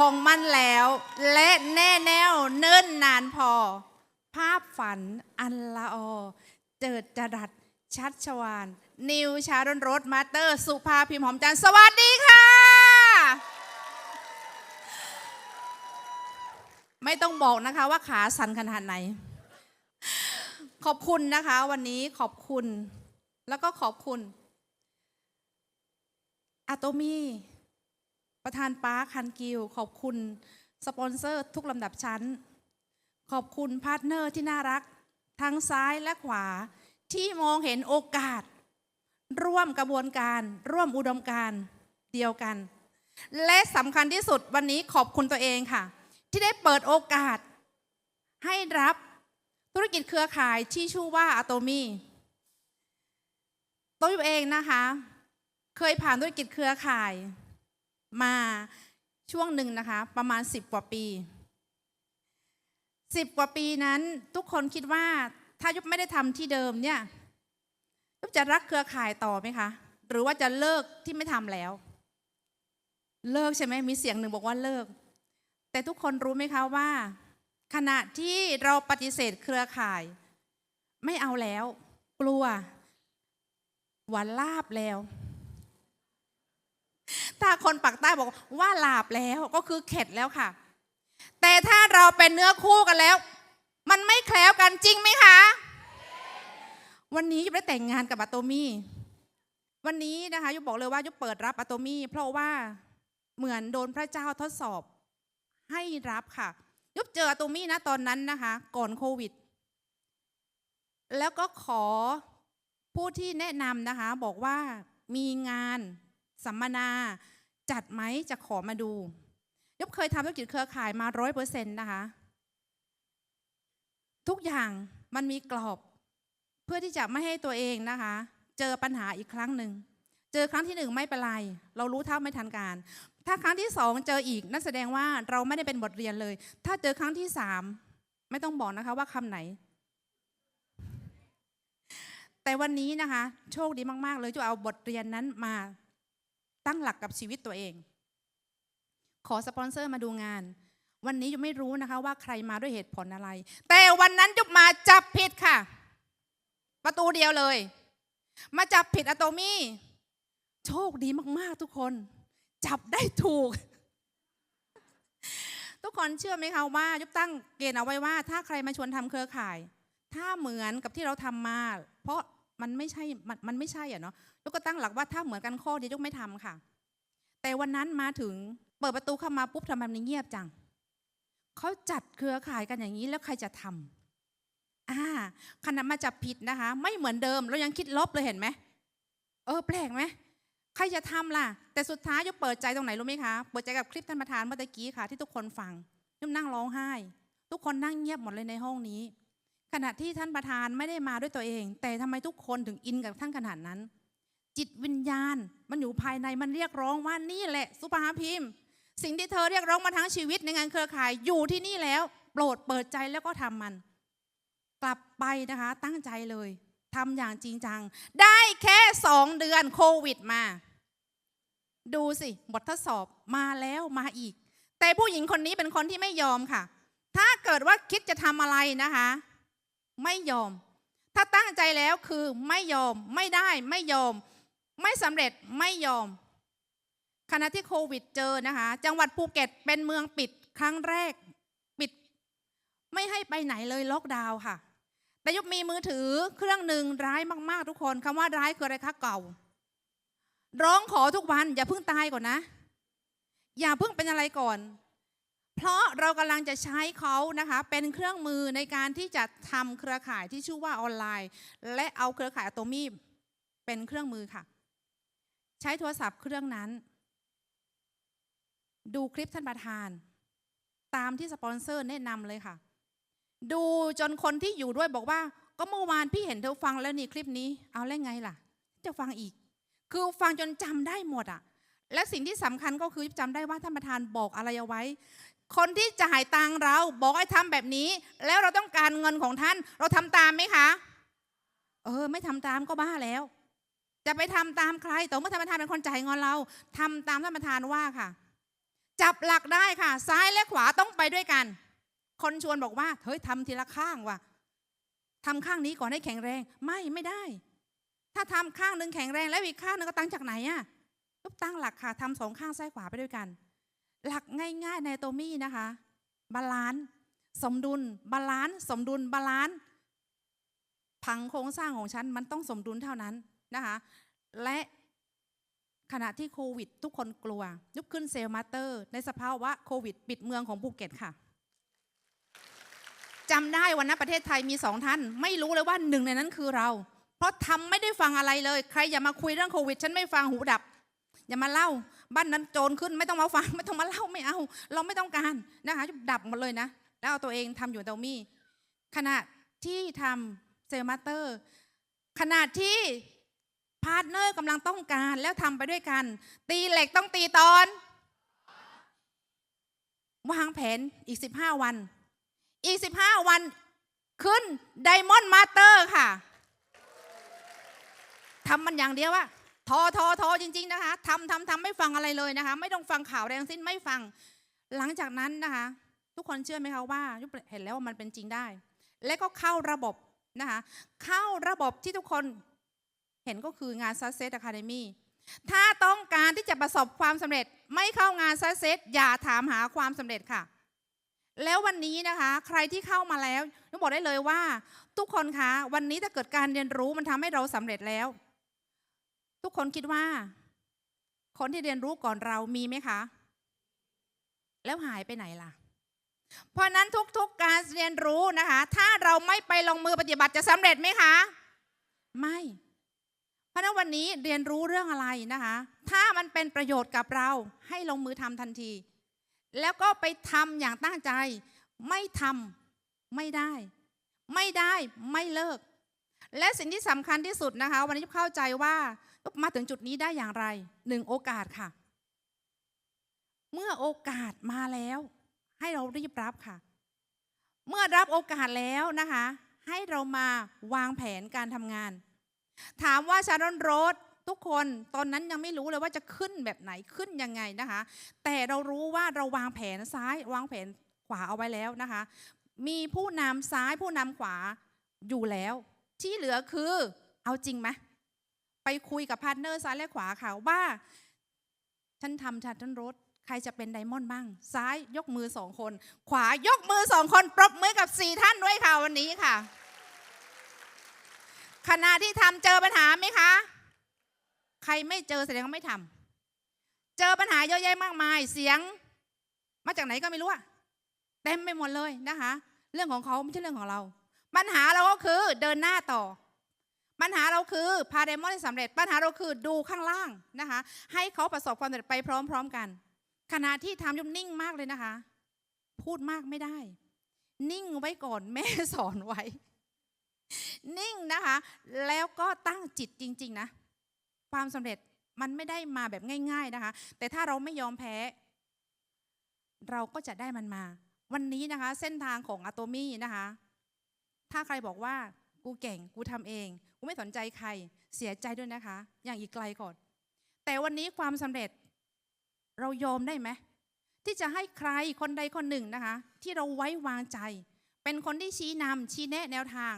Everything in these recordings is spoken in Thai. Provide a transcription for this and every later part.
คงมั่นแล้ว และแน่แน่วเนิ่นนานพอ ภาพฝันอันละออ เจิดจรัสชัดชวาน นิวชารนรถมาเตอร์ สุภาพิมพ์หอมจันสวัสดีค่ะ ไม่ต้องบอกนะคะว่าขาสั่นขนาดไหน ขอบคุณนะคะวันนี้ขอบคุณ แล้วก็ขอบคุณอะโตมี่ ประธานปาร์คคันกิลขอบคุณสปอนเซอร์ทุกลำดับชั้น ขอบคุณพาร์ทเนอร์ที่น่ารัก ทั้งซ้ายและขวาที่มองเห็นโอกาส ร่วมกระบวนการ ร่วมอุดมการเดียวกัน และสำคัญที่สุดวันนี้ขอบคุณตัวเองค่ะ ที่ได้เปิดโอกาส ให้รับธุรกิจเครือข่ายที่ชื่อว่าอะโตมี่ตัวเองนะคะ เคยผ่านธุรกิจเครือข่าย มาช่วงหนึ่งนะคะ ประมาณ 10 กว่าปี 10 กว่าปีนั้นทุกคนคิดว่าถ้ายุบไม่ได้ทำที่เดิมเนี่ยยุบจะรักเครือข่ายต่อไหมคะ หรือว่าจะเลิกที่ไม่ทำแล้ว เลิกใช่ไหมมีเสียงหนึ่งบอกว่าเลิก แต่ทุกคนรู้ไหมคะว่า ขณะที่เราปฏิเสธเครือข่าย ไม่เอาแล้ว กลัวหวานลาบแล้ว ถ้าคนปักใต้บอกว่าลาบแล้วก็คือเข็ดแล้วค่ะ แต่ถ้าเราเป็นเนื้อคู่กันแล้ว มันไม่แคล้วกันจริงไหมคะ วันนี้ยุบได้แต่งงานกับอะโตมี่วันนี้นะคะยุบบอกเลยว่ายุบเปิดรับอะโตมี่เพราะว่าเหมือนโดนพระเจ้าทดสอบให้รับค่ะ ยุบเจออะโตมี่นะตอนนั้นนะคะ ก่อนโควิด แล้วก็ขอผู้ที่แนะนำนะคะ บอกว่ามีงาน สัมมนาจัดไหมจะขอมาดูยบเคยทำธุรกิจเครือข่ายมาร้อยเปอร์เซ็นต์นะคะ ทุกอย่างมันมีกรอบ เพื่อที่จะไม่ให้ตัวเองนะคะ เจอปัญหาอีกครั้งหนึ่ง เจอครั้งที่หนึ่งไม่เป็นไร เรารู้เท่าไม่ทันการ ถ้าครั้งที่สองเจออีกนั่นแสดงว่าเราไม่ได้เป็นบทเรียนเลย ถ้าเจอครั้งที่สามไม่ต้องบอกนะคะว่าคำไหน แต่วันนี้นะคะ โชคดีมาก ๆ เลยจะเอาบทเรียนนั้นมา ตั้งหลักกับชีวิตตัวเอง ขอสปอนเซอร์มาดูงาน วันนี้ยุบไม่รู้นะคะว่าใครมาด้วยเหตุผลอะไร แต่วันนั้นยุบมาจับผิดค่ะ ประตูเดียวเลย มาจับผิดอะโตมี่ โชคดีมากๆทุกคน จับได้ถูก ทุกคนเชื่อไหมคะว่า ยุบตั้งเกณฑ์เอาไว้ว่า ถ้าใครมาชวนทำเครือข่าย ถ้าเหมือนกับที่เราทำมา เพราะมันไม่ใช่มันมันไม่ใช่อะเนาะ ยกก็ตั้งหลักว่าถ้าเหมือนกันข้อเดียวยกไม่ทำค่ะ แต่วันนั้นมาถึงเปิดประตูเข้ามาปุ๊บทำไมมันเงียบจังเขาจัดเครือข่ายกันอย่างนี้แล้วใครจะทำอ่าขณะมาจับผิดนะคะ ไม่เหมือนเดิมเรายังคิดลบเลยเห็นไหมเออ แปลกไหมใครจะทำล่ะ แต่สุดท้ายยกเปิดใจตรงไหนรู้ไหมคะเปิดใจกับคลิปท่านประธานเมื่อกี้ค่ะ ที่ทุกคนฟังยกนั่งร้องไห้ ทุกคนนั่งเงียบหมดเลยในห้องนี้ ขณะที่ท่านประธานไม่ได้มาด้วยตัวเอง แต่ทำไมทุกคนถึงอินกับท่านขนาดนั้น จิตวิญญาณ มันอยู่ภายในมันเรียกร้องว่านี่แหละ สุภาพิมพ์ สิ่งที่เธอเรียกร้องมาทั้งชีวิตในงานเครือข่ายอยู่ที่นี่แล้ว โปรดเปิดใจแล้วก็ทำมัน กลับไปนะคะ ตั้งใจเลยทำอย่างจริงจัง ได้แค่สองเดือนโควิดมา ดูสิบททดสอบมาแล้วมาอีก แต่ผู้หญิงคนนี้เป็นคนที่ไม่ยอมค่ะ ถ้าเกิดว่าคิดจะทำอะไรนะคะ ไม่ยอมถ้าตั้งใจแล้วคือไม่ยอมไม่ได้ไม่ยอม ไม่สำเร็จไม่ยอมขณะที่โควิดเจอนะคะ จังหวัดภูเก็ตเป็นเมืองปิดครั้งแรก ปิด ไม่ให้ไปไหนเลยล็อกดาวน์ค่ะ แต่ยุคมีมือถือเครื่องหนึ่งร้ายมากๆ ทุกคนคำว่าร้ายคืออะไรคะเก่า ร้องขอทุกวัน อย่าเพิ่งตายก่อนนะ อย่าเพิ่งเป็นอะไรก่อน เพราะเรากำลังจะใช้เขานะคะ เป็นเครื่องมือในการที่จะทำเครือข่ายที่ชื่อว่าออนไลน์ และเอาเครือข่ายอะโตมีเป็นเครื่องมือค่ะ ใช้โทรศัพท์เครื่องนั้น ดูคลิปท่านประธาน ตามที่สปอนเซอร์แนะนำเลยค่ะ ดูจนคนที่อยู่ด้วยบอกว่า ก็เมื่อวานพี่เห็นเธอฟังแล้วนี่คลิปนี้ เอาแล้วไงล่ะ จะฟังอีก คือฟังจนจำได้หมดอะและสิ่งที่สำคัญก็คือจำได้ว่าท่านประธานบอกอะไรเอาไว้ คนที่จ่ายตังเราบอกให้ทำแบบนี้ แล้วเราต้องการเงินของท่าน เราทำตามไหมคะ เออ ไม่ทำตามก็บ้าแล้ว จะไปทำตามใครต่อเมื่อท่านประธานเป็นคนจ่ายเงินเราทำตามท่านประธานว่าค่ะ จับหลักได้ค่ะ ซ้ายและขวาต้องไปด้วยกัน คนชวนบอกว่าเฮ้ยทำทีละข้างว่ะทำข้างนี้ก่อนให้แข็งแรง ไม่ไม่ได้ ถ้าทำข้างหนึ่งแข็งแรง แล้วอีกข้างหนึงก็ตั้งจากไหนอะก็ตั้งหลักค่ะทำสองข้างซ้ายขวาไปด้วยกัน หลักง่ายๆในโตมี่นะคะ บาลานซ์สมดุล บาลานซ์สมดุลบาลานซ์ผังโครงสร้างของฉันมันต้องสมดุลเท่านั้น นะคะและขณะที่โควิด ทุกคนกลัวยุบขึ้นเซลล์มาเตอร์ ในสภาวะโควิด ปิดเมืองของภูเก็ตค่ะจำได้วันนั้นประเทศไทยมีสองท่าน ไม่รู้เลยว่าหนึ่งในนั้นคือเรา เพราะทำไม่ได้ฟังอะไรเลย ใครอย่ามาคุยเรื่องโควิด ฉันไม่ฟังหูดับ อย่ามาเล่า บ้านนั้นโจรขึ้นไม่ต้องมาฟัง ไม่ต้องมาเล่าไม่เอา เราไม่ต้องการนะคะดับหมดเลยนะ แล้วเอาตัวเองทำอยู่เตามี่ขณะที่ทำเซลล์มาเตอร์ ขณะที่ พาร์ทเนอร์กำลังต้องการแล้วทำไปด้วยกัน ตีเหล็กต้องตีตอน วางแผนอีก 15 วัน อีก 15 วันขึ้นไดมอนด์มาสเตอร์ค่ะทำมันอย่างเดียวอะทอทอทอจริง ๆ นะคะทำทำทำไม่ฟังอะไรเลยนะคะ ไม่ต้องฟังข่าวแรงสิ้นไม่ฟัง หลังจากนั้นนะคะ ทุกคนเชื่อไหมคะว่าเห็นแล้วว่ามันเป็นจริงได้ และก็เข้าระบบนะคะ เข้าระบบที่ทุกคน เห็นก็คืองาน Success Academy ถ้าต้องการที่จะประสบความสำเร็จไม่เข้างาน Success อย่าถามหาความสำเร็จค่ะ แล้ววันนี้นะคะ ใครที่เข้ามาแล้วนุบอกได้เลยว่า ทุกคนคะวันนี้ถ้าเกิดการเรียนรู้มันทำให้เราสำเร็จแล้ว ทุกคนคิดว่า คนที่เรียนรู้ก่อนเรามีไหมคะ แล้วหายไปไหนล่ะเพราะนั้นทุกๆการเรียนรู้นะคะ ถ้าเราไม่ไปลงมือปฏิบัติจะสำเร็จไหมคะ ไม่ เพราะนั้นวันนี้เรียนรู้เรื่องอะไรนะคะ ถ้ามันเป็นประโยชน์กับเราให้ลงมือทำทันที แล้วก็ไปทำอย่างตั้งใจ ไม่ทำไม่ได้ ไม่ได้ไม่เลิก และสิ่งที่สำคัญที่สุดนะคะ วันนี้เข้าใจว่ามาถึงจุดนี้ได้อย่างไรหนึ่งโอกาสค่ะ เมื่อโอกาสมาแล้ว ให้เรารีบรับค่ะ เมื่อรับโอกาสแล้วนะคะ ให้เรามาวางแผนการทำงาน ถามว่าชารอนโรดทุกคนตอนนั้นยังไม่รู้เลยว่าจะขึ้นแบบไหนขึ้นยังไงนะคะ แต่เรารู้ว่าเราวางแผนซ้ายวางแผนขวาเอาไว้แล้วนะคะ มีผู้นำซ้ายผู้นำขวาอยู่แล้ว ที่เหลือคือเอาจริงไหมไปคุยกับพาร์ทเนอร์ซ้ายและขวาค่ะว่าฉันทำชาร์ตันรถใครจะเป็นไดมอนด์บ้าง ซ้ายยกมือสองคน ขวายกมือสองคน ปรบมือกับสี่ท่านด้วยค่ะวันนี้ค่ะ ขณะที่ทำเจอปัญหาไหมคะ ใครไม่เจอแสดงว่าไม่ทำเจอปัญหาเยอะแยะมากมาย เสียง มาจากไหนก็ไม่รู้อะเต็มไปหมดเลยนะคะ เรื่องของเขาไม่ใช่เรื่องของเรา ปัญหาเราก็คือเดินหน้าต่อ ปัญหาเราคือพาไดมอนให้สำเร็จ ปัญหาเราคือดูข้างล่างนะคะ ให้เขาประสบความสำเร็จไปพร้อม ๆกัน ขณะที่ทำยุ่นิ่งมากเลยนะคะ พูดมากไม่ได้ นิ่งไว้ก่อนแม่สอนไว้ นิ่งนะคะ แล้วก็ตั้งจิตจริง ๆ นะ ความสำเร็จมันไม่ได้มาแบบง่าย ๆนะคะ แต่ถ้าเราไม่ยอมแพ้ เราก็จะได้มันมา วันนี้นะคะ เส้นทางของอะโตมี่นะคะ ถ้าใครบอกว่ากูเก่ง กูทำเอง กูไม่สนใจใคร เสียใจด้วยนะคะ อย่างอีกไกลก่อน แต่วันนี้ความสำเร็จเรายอมได้ไหมที่จะให้ใครคนใดคนหนึ่งนะคะ ที่เราไว้วางใจ เป็นคนที่ชี้นำชี้แนะแนวทาง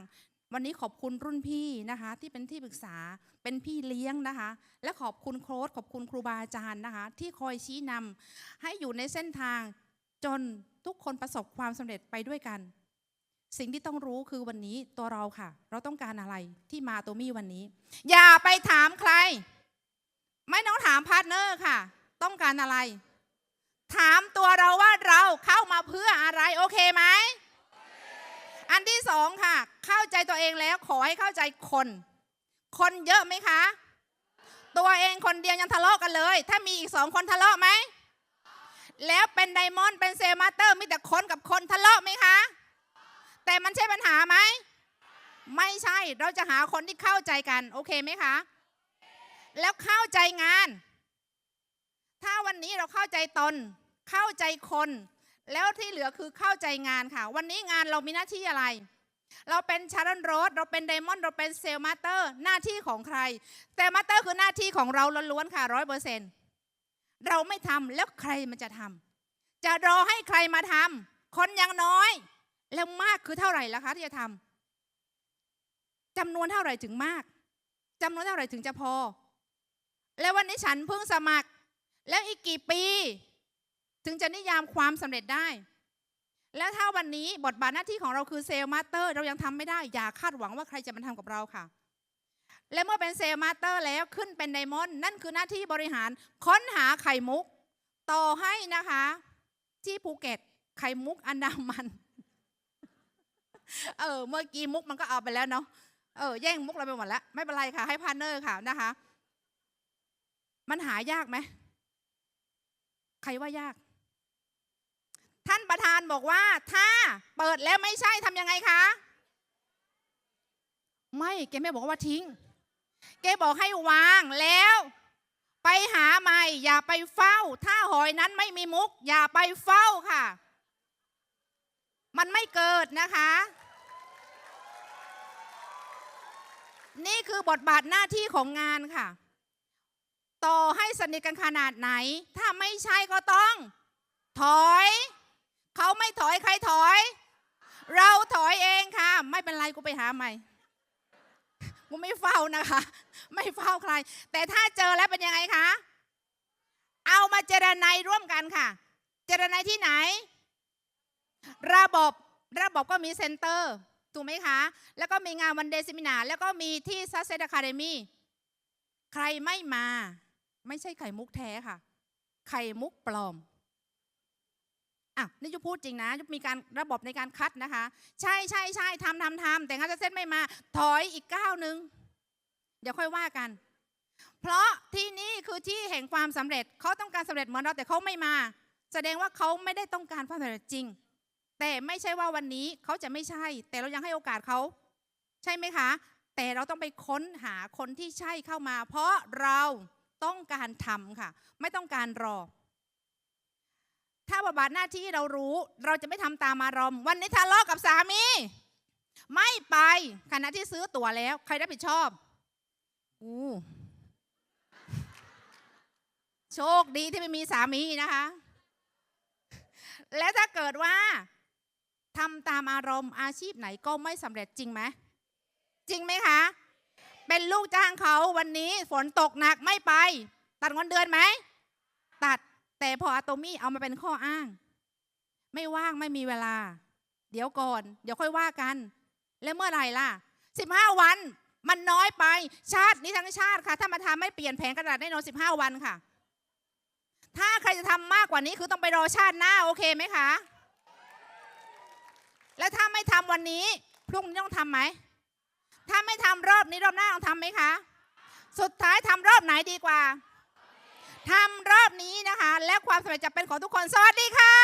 วันนี้ขอบคุณรุ่นพี่นะคะ ที่เป็นที่ปรึกษาเป็นพี่เลี้ยงนะคะ และขอบคุณโค้ชขอบคุณครูบาอาจารย์นะคะ ที่คอยชี้นำให้อยู่ในเส้นทางจนทุกคนประสบความสำเร็จไปด้วยกัน สิ่งที่ต้องรู้คือวันนี้ตัวเราค่ะ เราต้องการอะไรที่มาตัวมี่วันนี้ อย่าไปถามใคร ไม่ต้องถามพาร์ทเนอร์ค่ะ ต้องการอะไร ถามตัวเราว่าเราเข้ามาเพื่ออะไรโอเคไหม อันที่สองค่ะ เข้าใจตัวเองแล้วขอให้เข้าใจคน คนเยอะไหมคะ ตัวเองคนเดียวยังทะเลาะกันเลย ถ้ามีอีกสองคนทะเลาะไหม แล้วเป็นไดมอนด์เป็นเซมาเตอร์มีแต่คนกับคนทะเลาะไหมคะ แต่มันใช่ปัญหาไหม ไม่ใช่เราจะหาคนที่เข้าใจกัน โอเคไหมคะ แล้วเข้าใจงาน ถ้าวันนี้เราเข้าใจตน เข้าใจคน แล้วที่เหลือคือเข้าใจงานค่ะ วันนี้งานเรามีหน้าที่อะไร เราเป็นชารอนโรสเราเป็นไดมอนด์เราเป็นเซลมาสเตอร์หน้าที่ของใครเซลมาสเตอร์คือหน้าที่ของเราล้วนๆค่ะร้อยเปอร์เซ็นต์เราไม่ทำแล้วใครมันจะทจะรอให้ใครมาทำคนยังน้อย แล้วมากคือเท่าไหร่ล่ะคะที่จะทำจำนวนเท่าไหร่ถึงมากจำนวนเท่าไหร่ถึงจะพอ แล้ววันนี้ฉันเพิ่งสมัคร แล้วอีกกี่ปี ถึงจะนิยามความสำเร็จได้ แล้วถ้าวันนี้บทบาทหน้าที่ของเราคือเซลล์มาสเตอร์ เรายังทำไม่ได้ อย่าคาดหวังว่าใครจะมาทำกับเราค่ะ และเมื่อเป็นเซลล์มาสเตอร์แล้วขึ้นเป็นไดมอนด์นั่นคือหน้าที่บริหารค้นหาไข่มุก ต่อให้นะคะ ที่ภูเก็ตไข่มุกอันดามันเออเมื่อกี้มุกมันก็เอาไปแล้วเนาะเออแย่งมุกเราไปหมดแล้วไม่เป็นไรค่ะ ให้พาร์เนอร์ค่ะนะคะ มันหายากไหมใครว่ายาก ธานบอกว่าถ้าเปิดแล้วไม่ใช่ทำยังไงคะ ไม่แกไม่บอกว่าทิ้งแกบอกให้วางแล้ว ไปหาใหม่อย่าไปเฝ้า ถ้าหอยนั้นไม่มีมุก อย่าไปเฝ้าค่ะ มันไม่เกิดนะคะ นี่คือบทบาทหน้าที่ของงานค่ะ ต่อให้สนิทกันขนาดไหน ถ้าไม่ใช่ก็ต้อง ถอย เขาไม่ถอยใครถอย เราถอยเองค่ะ ไม่เป็นไรกูไปหาใหม่กูไม่เฝ้านะคะ ไม่เฝ้าใคร แต่ถ้าเจอแล้วเป็นยังไงคะเอามาเจรไนร่วมกันค่ะ เจรไนที่ไหน ระบบระบบก็มีเซ็นเตอร์ถูกไหมคะ แล้วก็มีงานวันเดย์ซิมินาแล้วก็มีที่ซัสเซดอะคาเดมีใครไม่มา ไม่ใช่ไข่มุกแท้ค่ะ ไข่มุกปลอม อะนี่ยุพูดจริงนะยุมีการระบบในการคัดนะคะ ใช่ใช่ใช่ทำทำทำแต่งานจะเซ็ตไม่มา ถอยอีกก้าวหนึ่งเดี๋ยวค่อยว่ากัน เพราะที่นี่คือที่แห่งความสำเร็จเขาต้องการสำเร็จเหมือนเราแต่เขาไม่มา แสดงว่าเขาไม่ได้ต้องการความสำเร็จจริง แต่ไม่ใช่ว่าวันนี้เขาจะไม่ใช่ แต่เรายังให้โอกาสเขาใช่ไหมคะ แต่เราต้องไปค้นหาคนที่ใช่เข้ามา เพราะเราต้องการทำค่ะ ไม่ต้องการรอ ถ้าบทบาทหน้าที่เรารู้ เราจะไม่ทำตามอารมณ์ วันนี้ทะเลาะกับสามี ไม่ไปขณะที่ซื้อตั๋วแล้ว ใครรับผิดชอบอู้โชคดีที่ไม่มีสามีนะคะ และถ้าเกิดว่าทำตามอารมณ์อาชีพไหนก็ไม่สำเร็จจริงไหมจริงไหมคะ เป็นลูกจ้างเขาวันนี้ฝนตกหนักไม่ไป ตัดเงินเดือนไหม ตัด แต่พออะโตมี่เอามาเป็นข้ออ้าง ไม่ว่างไม่มีเวลา เดี๋ยวก่อน เดี๋ยวค่อยว่ากัน แล้วเมื่อไหร่ล่ะ 15 วัน มันน้อยไปชาตินี้ทั้งชาติค่ะ ถ้ามาทำไม่เปลี่ยนแผนกระดาษแน่นอน15 วันค่ะ ถ้าใครจะทำมากกว่านี้คือต้องไปรอชาติหน้าโอเคไหมคะ แล้วถ้าไม่ทำวันนี้ พรุ่งนี้ต้องทำไหมถ้าไม่ทำรอบนี้รอบหน้าต้องทำไหมคะ สุดท้ายทำรอบไหนดีกว่า ทำรอบนี้นะคะ และความสำเร็จจะเป็นของทุกคน สวัสดีค่ะ